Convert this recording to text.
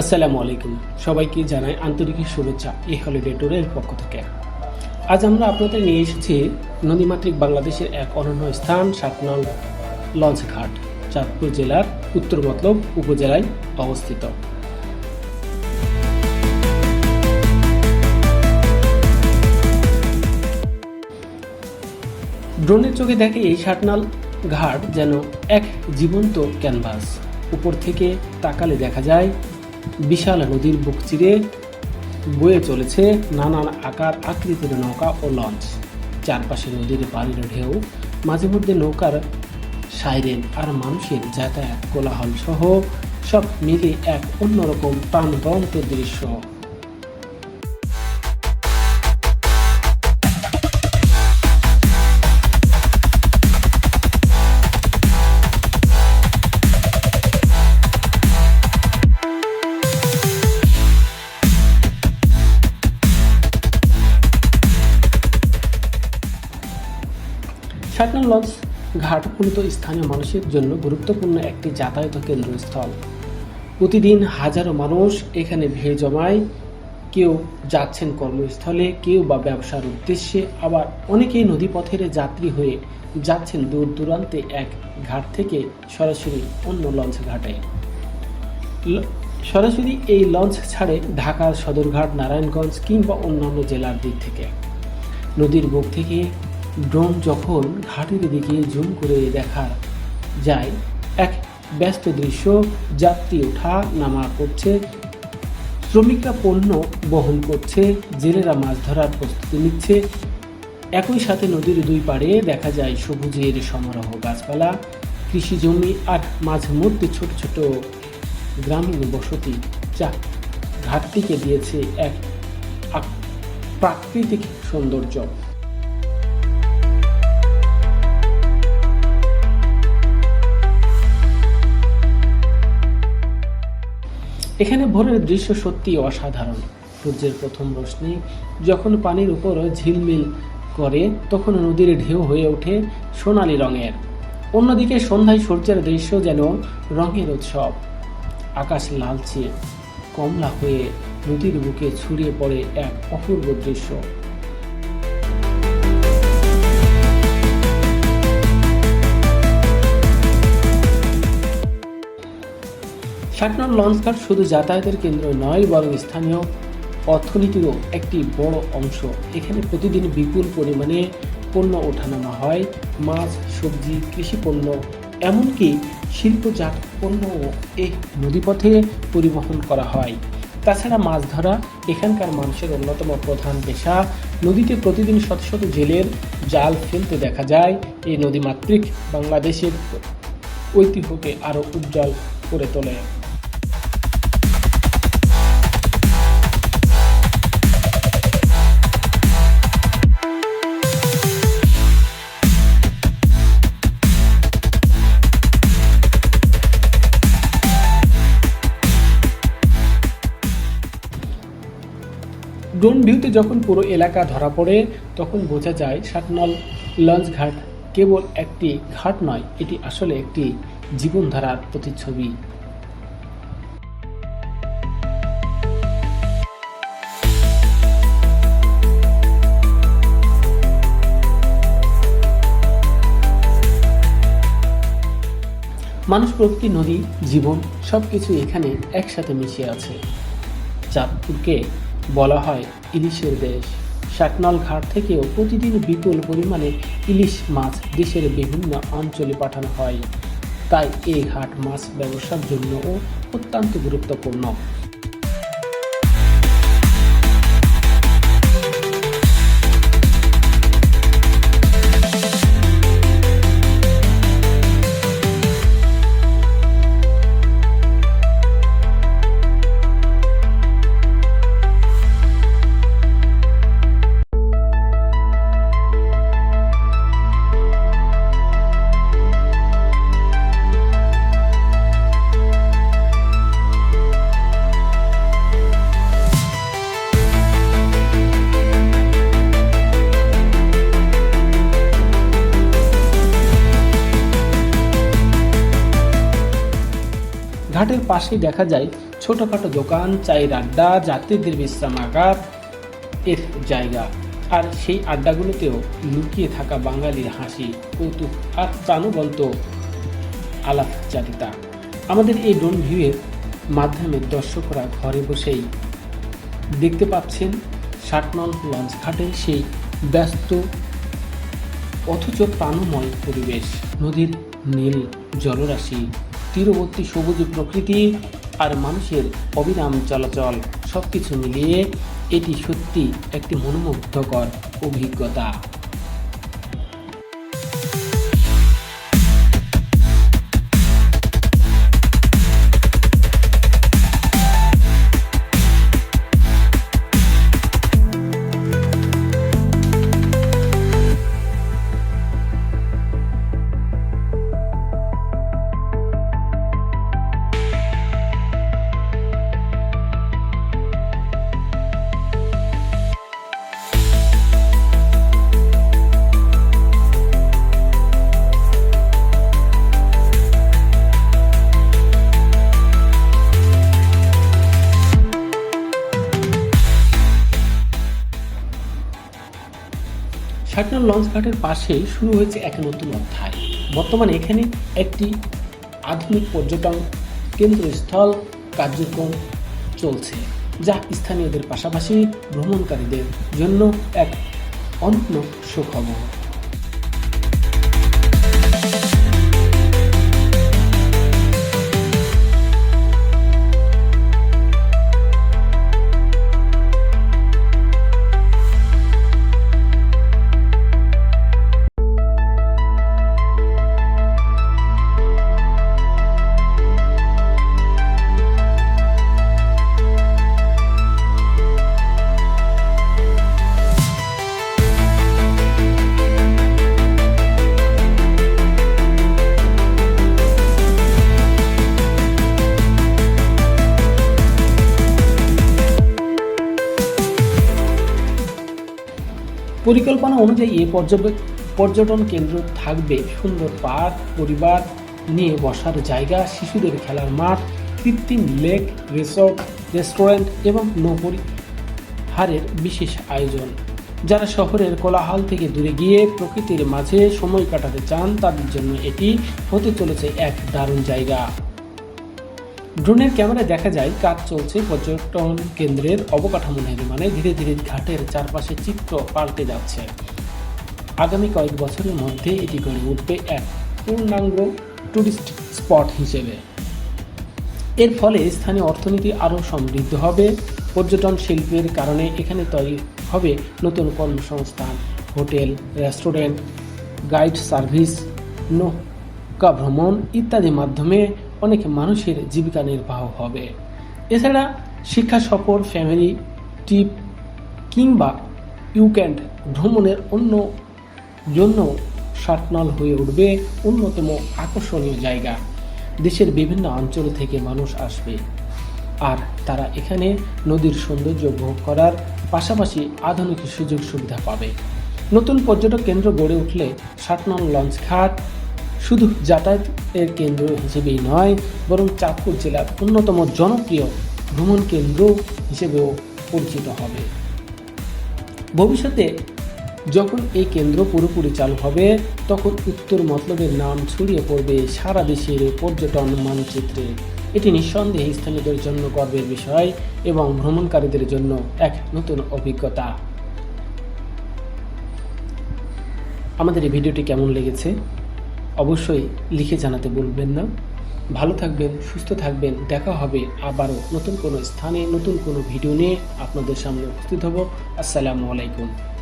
আসসালামু আলাইকুম। সবাইকে জানাই আন্তরিক শুভেচ্ছা এই হলিডে ট্যুরের পক্ষ থেকে। আজ আমরা আপনাদের নিয়ে এসেছি নদীমাতৃক বাংলাদেশের এক অনন্য স্থান সাতনল লঞ্চ ঘাট চাঁদপুর জেলার উত্তর মতলব উপজেলায় অবস্থিত। ড্রোনের চোখে দেখে এই সাতনাল ঘাট যেন এক জীবন্ত ক্যানভাস। উপর থেকে তাকালে দেখা যায় বিশাল নদীর বুক চিরে বয়ে চলেছে নানান আকার, আকৃতির নৌকা ও লঞ্চ। চারপাশে নদীর বাড়ির ঢেউ, মাঝে মধ্যে নৌকার সাইরেন আর মানুষের যাতায়াত কোলাহল সহ সব মিলে এক অন্যরকম প্রাণবন্ত দৃশ্য। শাটনাল লঞ্চ ঘাট মূলত স্থানীয় মানুষের জন্য গুরুত্বপূর্ণ একটি যাতায়াত কেন্দ্রস্থল প্রতিদিন হাজারো মানুষ এখানে ভিড় জমায়। কেউ যাচ্ছেন কর্মস্থলে, কেউ বা ব্যবসার উদ্দেশ্যে। আবার অনেকেই নদীপথের যাত্রী হয়ে যাচ্ছেন দূর দূরান্তে এক ঘাট থেকে সরাসরি অন্য লঞ্চ ঘাটে। সরাসরি এই লঞ্চ ছাড়ে ঢাকার সদরঘাট, নারায়ণগঞ্জ কিংবা অন্যান্য জেলার দিক থেকে। নদীর বুক থেকে ড্রোন যখন ঘাটের দিকে জুম করে দেখা যায়, এক ব্যস্ত দৃশ্য যাত্রী ওঠা নামা করছে। শ্রমিকরা পণ্য বহন করছে, জেলেরা মাছ ধরার প্রস্তুতি নিচ্ছে। একই সাথে নদীর দুই পাড়ে দেখা যায় সবুজের সমারোহ গাছপালা। কৃষি জমি আর মাঝে মধ্যে ছোট ছোট গ্রামীণ বসতি। যা ঘাটটিকে দিয়েছে এক প্রাকৃতিক সৌন্দর্য। এখানে ভোরের দৃশ্য সত্যি অসাধারণ। সূর্যের প্রথম রশ্মি যখন পানির উপর ঝিলমিল করে, তখন নদীর ঢেউ হয়ে ওঠে সোনালি রঙের। অন্যদিকে সন্ধ্যায় সূর্যের দৃশ্য যেন রঙের উৎসব। আকাশ লালচে, কমলা হয়ে নদীর বুকে ছড়িয়ে পড়ে এক অপূর্ব দৃশ্য। শাটনার লঞ্চঘাট শুধু যাতায়াতের কেন্দ্র নয়, বরং স্থানীয় অর্থনীতিরও একটি বড় অংশ। এখানে প্রতিদিন বিপুল পরিমাণে পণ্য ওঠানামা হয়, মাছ, সবজি, কৃষি পণ্য, এমনকি শিল্পজাত পণ্যও এই নদীপথে পরিবহন করা হয়। তাছাড়া মাছ ধরা এখানকার মানুষের অন্যতম প্রধান পেশা। নদীতে প্রতিদিন শত শত জেলের জাল ফেলতে দেখা যায়। এই নদীমাতৃক বাংলাদেশের ঐতিহ্যকে আরও উজ্জ্বল করে তোলে। ড্রোন ভিউতে যখন পুরো এলাকা ধরা পড়ে, তখন বোঝা যায় সাতনল লঞ্চ ঘাট কেবল একটি ঘাট নয়, এটি আসলে একটি জীবনধারার প্রতিচ্ছবি। মানুষ প্রকৃতি নদী, জীবন সব কিছু এখানে একসাথে মিশে আছে। চাঁদপুরকে বলা হয় ইলিশের দেশ। শাকনল ঘাট থেকেও প্রতিদিন বিপুল পরিমাণে ইলিশ মাছ দেশের বিভিন্ন অঞ্চলে পাঠানো হয়। তাই এই ঘাট মাছ ব্যবসার জন্যও অত্যন্ত গুরুত্বপূর্ণ। পাশেই দেখা যায় ছোটখাটো দোকান, চায়ের আড্ডা, যাত্রীদের বিশ্রামাগার এর জায়গা। আর সেই আড্ডাগুলোতেও লুকিয়ে থাকা বাঙালির হাসি, কৌতুক আর প্রাণবন্ত আলাপচারিতা। আমাদের এই ড্রোন ভিউয়ের মাধ্যমে দর্শকরা ঘরে বসেই দেখতে পাচ্ছেন ষাটনল লঞ্চ ঘাটের সেই ব্যস্ত, অথচ প্রাণময় পরিবেশ, নদীর নীল জলরাশি। তীরবর্তী সবুজ প্রকৃতি আর মানুষের অবিরাম চলাচল সব কিছু মিলিয়ে এটি সত্যি একটি মনোমুগ্ধকর অভিজ্ঞতা। ষাটনল লঞ্চ ঘাটের পাশে শুরু হয়েছে এক নতুন অধ্যায়। বর্তমানে এখানে একটি আধুনিক পর্যটন কেন্দ্রস্থল কার্যক্রম চলছে, যা স্থানীয়দের পাশাপাশি ভ্রমণকারীদের জন্য এক অন্য সুখবর। পরিকল্পনা অনুযায়ী এই পর্যটন কেন্দ্র থাকবে। সুন্দর পার্ক, পরিবার নিয়ে বসার জায়গা, শিশুদের খেলার মাঠ, কৃত্রিম লেক, রিসোর্ট, রেস্টুরেন্ট এবং নৌপরিহারের বিশেষ আয়োজন। যারা শহরের কোলাহল থেকে দূরে গিয়ে প্রকৃতির মাঝে সময় কাটাতে চান, তাদের জন্য এটি হতে চলেছে এক দারুণ জায়গা। ড্রোনের ক্যামেরায় দেখা যায়, কাজ চলছে পর্যটন কেন্দ্রের অবকাঠামো নির্মাণে। ধীরে ধীরে ঘাটের চারপাশে চিত্র পাল্টে যাচ্ছে। আগামী কয়েক বছরের মধ্যে এটি গড়ে উঠবে এক পূর্ণাঙ্গ টুরিস্ট স্পট হিসেবে। এর ফলে স্থানীয় অর্থনীতি আরও সমৃদ্ধ হবে। পর্যটন শিল্পের কারণে এখানে তৈরি হবে নতুন কর্মসংস্থান, হোটেল, রেস্টুরেন্ট, গাইড সার্ভিস, নৌকা ভ্রমণ ইত্যাদি মাধ্যমে অনেক মানুষের জীবিকা নির্বাহ হবে। এছাড়া শিক্ষা সফর ফ্যামিলি ট্রিপ কিংবা উইকেন্ড ভ্রমণের অন্য জন্য শাটনল হয়ে উঠবে অন্যতম আকর্ষণীয় জায়গা। দেশের বিভিন্ন অঞ্চল থেকে মানুষ আসবে। আর তারা এখানে নদীর সৌন্দর্য উপভোগ করার পাশাপাশি আধুনিক সুযোগ সুবিধা পাবে। নতুন পর্যটক কেন্দ্র গড়ে উঠলে শাটনল লঞ্চ ঘাট শুধু যাতায়াতের কেন্দ্র হিসেবেই নয়, বরং চাঁদপুর জেলার অন্যতম জনপ্রিয় ভ্রমণ কেন্দ্র হিসেবেও পরিচিত হবে। ভবিষ্যতে যখন এই কেন্দ্র পুরোপুরি চালু হবে, তখন উত্তর মতলবের নাম ছড়িয়ে পড়বে সারা দেশের পর্যটন মানচিত্রে। এটি নিঃসন্দেহে স্থানীয়দের জন্য গর্বের বিষয় এবং ভ্রমণকারীদের জন্য এক নতুন অভিজ্ঞতা। আমাদের এই ভিডিওটি কেমন লেগেছে? অবশ্যই লিখে জানাতে বলবেন না। ভালো থাকবেন, সুস্থ থাকবেন। দেখা হবে আবারও নতুন কোনো স্থানে, নতুন কোনো ভিডিও নিয়ে আপনাদের সামনে উপস্থিত হব। আসসালামু আলাইকুম।